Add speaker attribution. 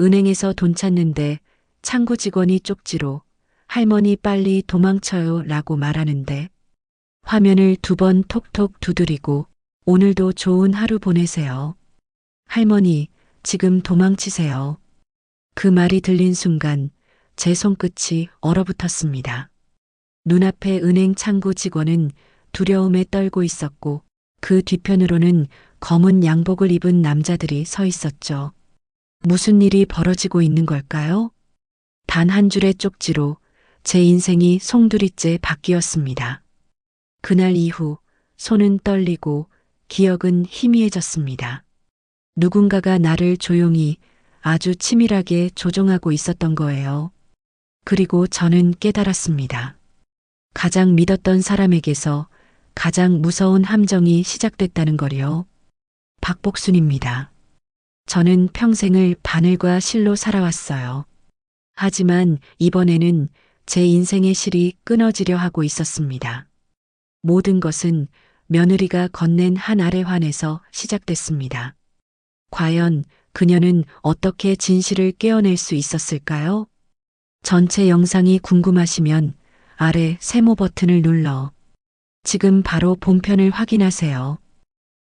Speaker 1: 은행에서 돈 찾는데 창구 직원이 쪽지로 할머니 빨리 도망쳐요 라고 말하는데 화면을 두 번 톡톡 두드리고 오늘도 좋은 하루 보내세요. 할머니, 지금 도망치세요. 그 말이 들린 순간 제 손끝이 얼어붙었습니다. 눈앞에 은행 창구 직원은 두려움에 떨고 있었고 그 뒤편으로는 검은 양복을 입은 남자들이 서 있었죠. 무슨 일이 벌어지고 있는 걸까요? 단 한 줄의 쪽지로 제 인생이 송두리째 바뀌었습니다. 그날 이후 손은 떨리고 기억은 희미해졌습니다. 누군가가 나를 조용히 아주 치밀하게 조종하고 있었던 거예요. 그리고 저는 깨달았습니다. 가장 믿었던 사람에게서 가장 무서운 함정이 시작됐다는 거요. 박복순입니다. 저는 평생을 바늘과 실로 살아왔어요. 하지만 이번에는 제 인생의 실이 끊어지려 하고 있었습니다. 모든 것은 며느리가 건넨 한 알의 환에서 시작됐습니다. 과연 그녀는 어떻게 진실을 깨어낼 수 있었을까요? 전체 영상이 궁금하시면 아래 세모 버튼을 눌러 지금 바로 본편을 확인하세요.